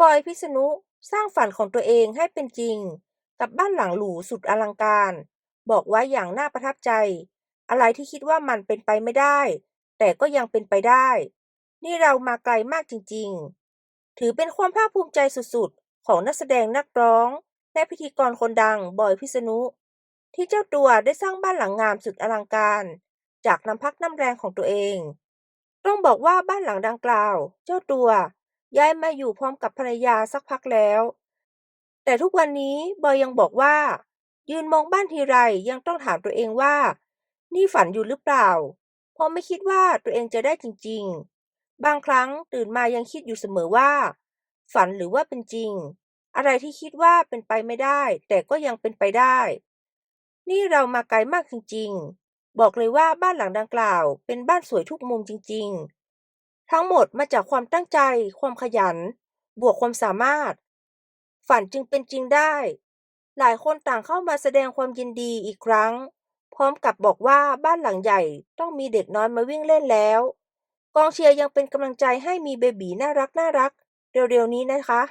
บอยพิษณุสร้างฝันของตัวเองให้เป็นจริง กับบ้านหลังหรูสุดอลังการ บอกไว้อย่างน่าประทับใจ อะไรที่คิดว่ามันเป็นไปไม่ได้ แต่ก็ยังเป็นไปได้ นี่เรามาไกลมากจริง ๆ ถือเป็นความภาคภูมิใจสุดๆ ของนักแสดงนักร้อง และพิธีกรคนดังบอยพิษณุที่เจ้าตัวได้สร้างบ้านหลังงามสุดอลังการ จากน้ำพักน้ำแรงของตัวเอง ต้องบอกว่าบ้านหลังดังกล่าว เจ้าตัว ย้ายมาอยู่พร้อมกับภรรยาสักพักแล้ว แต่ทุกวันนี้บอยยังบอกว่า ยืนมองบ้านทีไรยังต้องถามตัวเองว่า นี่ฝันอยู่หรือเปล่า เพราะไม่คิดว่าตัวเองจะได้จริง ๆ บางครั้งตื่นมายังคิดอยู่เสมอว่า ฝันหรือว่าเป็นจริง อะไรที่คิดว่าเป็นไปไม่ได้ แต่ก็ยังเป็นไปได้ นี่เรามาไกลมากจริง ๆ บอกเลยว่าบ้านหลังดังกล่าว เป็นบ้านสวยทุกมุมจริง ๆ ทั้งหมดมาจากความตั้งใจ ความขยัน บวกความสามารถ ฝันจึงเป็นจริงได้ หลายคนต่างเข้ามาแสดงความยินดีอีกครั้ง พร้อมกับบอกว่าบ้านหลังใหญ่ต้องมีเด็กน้อยมาวิ่งเล่นแล้ว กองเชียร์ยังเป็นกำลังใจให้มีเบบีน่ารักน่ารักเร็วๆนี้นะคะ